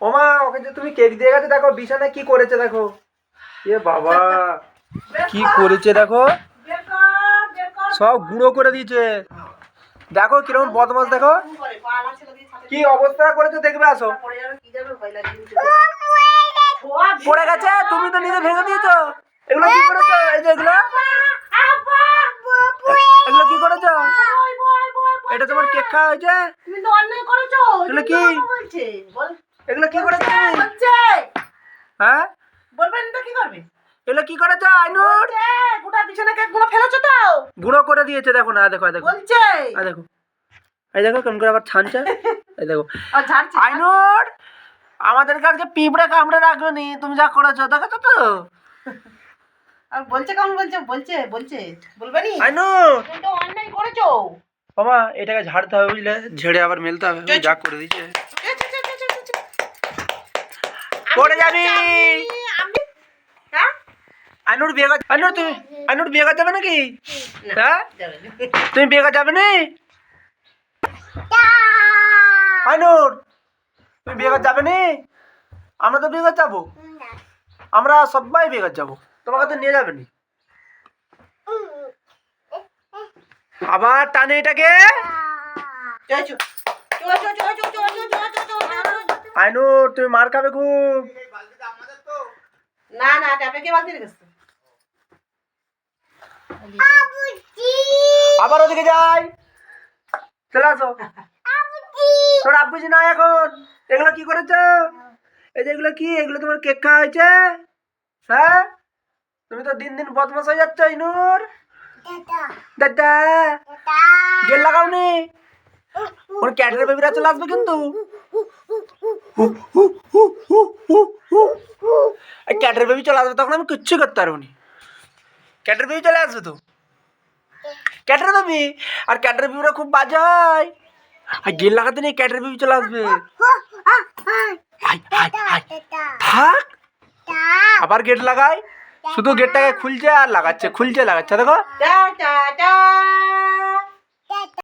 ওমা ওকে যে তুমি কেক দিয়ে গেছে দেখো বিছানায় কি করেছে দেখো। এ বাবা কি করেছে দেখো। সব গুঁড়ো করে দিয়েছে। দেখো কীরকম বদমাস দেখো। কি অবস্থা করেছে দেখবে আসো। পড়ে গেছে? তুমি তো নিজে ভেঙে দিয়েছ। এগুলো কি করেছ? এই যে এগুলো। এগুলো কি করেছ। এটা তোমার কেক খাওয়া হয়েছে? তুমি তো অন্যায় করেছ এগুলো কি? বলছে? বল। এগুলো কি তুমি বলছে হ্যাঁ? বলবেন তো কি করবে? এগুলো কি করেছ আইনুর? গোটা বিছানা কেকগুলো ফেলেছো তো? গুঁড়ো করে দিয়েছে দেখো না দেখো দেখো। বলছে। এই দেখো। এই দেখো কেমন করে আবার ছানছে। এই দেখো। আইনুর আমাদের কাছে পিঁপড়ে কামড়ে রাখবেনি তুমি যা করেছ দেখেছ তো? আর বলছে কেমন বলছে? বলছে বলছে। বলবে নি? আইনুর! তুমি তো অন্যায় করেছ। বাবা এটাকে ঝাড়তে হবে বুঝলে? ঝেড়ে আবার মেলতে হবে। যা করে দিয়েছে। পড়ে যাবি। হ্যাঁ? আনুর বিয়ে করতে আনুর তুমি আনুর বিয়ে করতে হবে নাকি? হ্যাঁ? তুমি বিয়ে করতে হবে না? আনুর তুমি বিয়ে করতে যাবে না? আমরা তো বিয়ে করতে যাব। আমরা সবাই বিয়ে করতে যাব। তোমাকে তো নিয়ে যাবে না। আবার টানে এটাকে। চো চো চো চো চল। তুমি মার খাবে খুব। না না ট্যাপে কে বালতি রেখেছে আবার ওদিকে যাই। চলে আসো। তোর আব্বুজি না এখন। এগুলো কি করেছ? এই যে এগুলো কি? এগুলো তোমার কেক খাওয়া হয়েছে? হ্যাঁ? তুমি তো দিন দিন বদমাস হয়ে যাচ্ছ ইনুর। দাদা। গেল লাগাওনি? ওর ক্যাটের বেবিরা চলে আসবে কিন্তু। ক্যাটের বেবি চলে আসবে, তখন আমি কিচ্ছু করতে পারব নি। ক্যাটের বেবি চলে আসবে তো? ক্যাটের বেবি? আর ক্যাটের বেবিরা খুব বাজে হয় আর গেল লাগাতে নেই ক্যাটের বেবি চলে আসবে। থাক। আবার গেট লাগাই। শুধু গেটটাকে খুলছে আর লাগাচ্ছে, খুলছে, লাগাচ্ছে। দেখো।